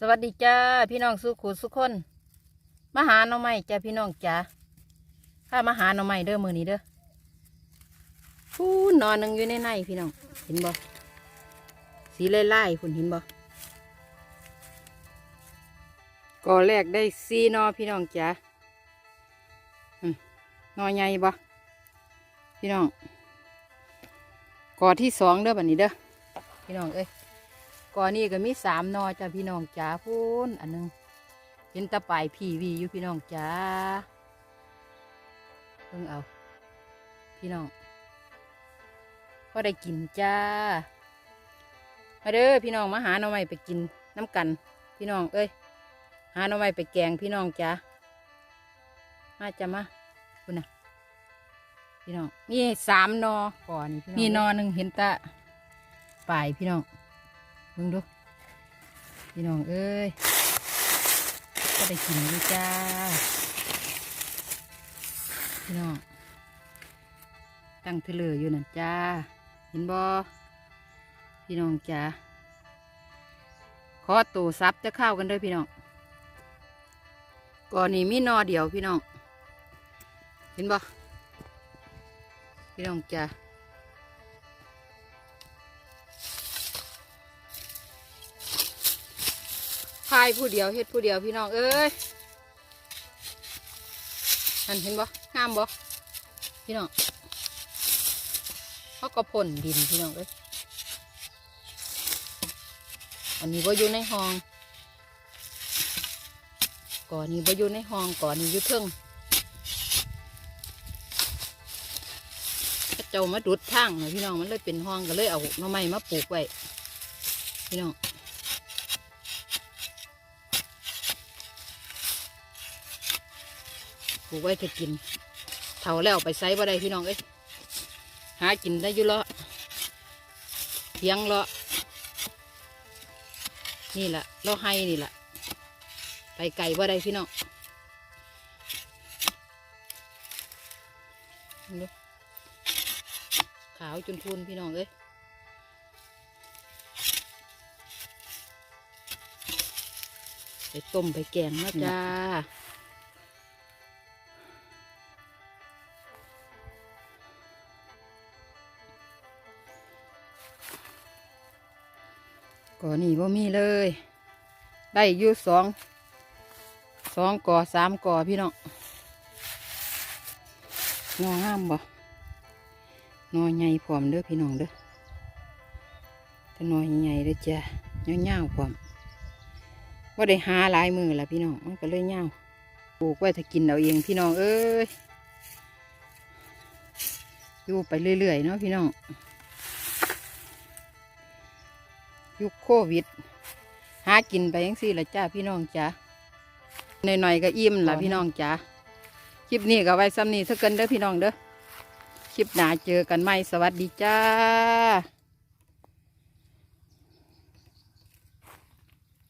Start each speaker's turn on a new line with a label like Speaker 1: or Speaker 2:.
Speaker 1: สวัสดีจ้าพี่น้องสุขุสุขคนมาหาหน่อไม้จ้าพี่น้องจ้าข้ามาหาหน่อไม้เด้อมือนี้เด้อพูนนอนนึงอยู่ในในพี่น้องเห็นบ่สีไล่ไล่คุณเห็นบ่ก่อแรกได้ซีนอพี่น้องจ้าอืมนอใหญ่บ่พี่น้องก่อที่สองเด้อแบัดนี้เด้อพี่น้องเอ้ย อนนี้ก็มีสามนอจ้าพี่น้องจ๋าพูนอันหนึงเห็นตะปายพีวีอยู่พี่น้องจ๋าเพิ่งเอา พี่น้องพอได้กินจ้ามาเด้อพี่น้องมาหาหน่อไม้ไปกินน้ำกัน พี่น้องเอ้ยหาหน่อไม้ไปแกงพี่น้องจ๋ามาจ้ามาคุณน่ะพี่น้องมีสามนอก่อนนี่นองมีนอหนึ่งเห็นตะปลายพี่น้อง มึงดูพี่น้องเอ้ยก็ได้กินด้วยจ้าพี่น้องตั้งเทเลออยู่นั่นจ้า เห็นบ่พี่น้องจ้าขอตัวซับจะเข้ากันด้อพี่น้องก่อนนี้มีนอเดียวพี่น้อง เห็นบ่พี่น้องจ้า ผู้เดียวเฮ็ดผู้เดียวพี่น้องเอ้ยนั่นเห็นบ่งามบ่พี่น้องเขาก็พ่นดินพี่น้องเอ้ยอันนี้บ่อยู่ในห้อง ก่อนนี้บ่อยู่ในห้องก่อนนี้อยู่เทิงเขาเจ้ามาดุดทางนะพี่น้องมันเลยเป็นห้องก็เลยเอาหน่อไม้มาปลูกไว้พี่น้อง ปลูกไว้จะกินเท่าแล้วไปไซบ่ได้พี่น้องเอ้ยหากินได้อยู่เลาะเทียงเลาะนี่แหละเลาะให้นี่แหละไปไก่บ่ได้พี่น้องดูขาวจนพูนพี่น้องเอ้ยไปต้มไปแกงนะจ้า ก่อนี่บ่มีเลย ได้อยู่สองสองก่อสามก่อพี่น้องนองามบ่นอใหญ่พร้อมเด้อพี่น้องเด้อแต่นอใหญ่เลยจ้ะเงาวๆพร้อมว่าได้หาหลายมือละพี่น้องมันก็เลยเงาวปลูกไว้ถ้ากินเอาเองพี่น้องเอ้ยอยู่ไปเรื่อยๆเนาะพี่น้อง ยุคโควิด หากินไปยังสี่ละจ้าพี่น้องจ้าหน่อยๆก็อิ่มละพี่น้องจ้าคลิปนี้ก็ไว้ซ้ำนี้เท่ากันเด้อพี่น้องเด้อคลิปหน้าเจอกันใหม่สวัสดีจ้า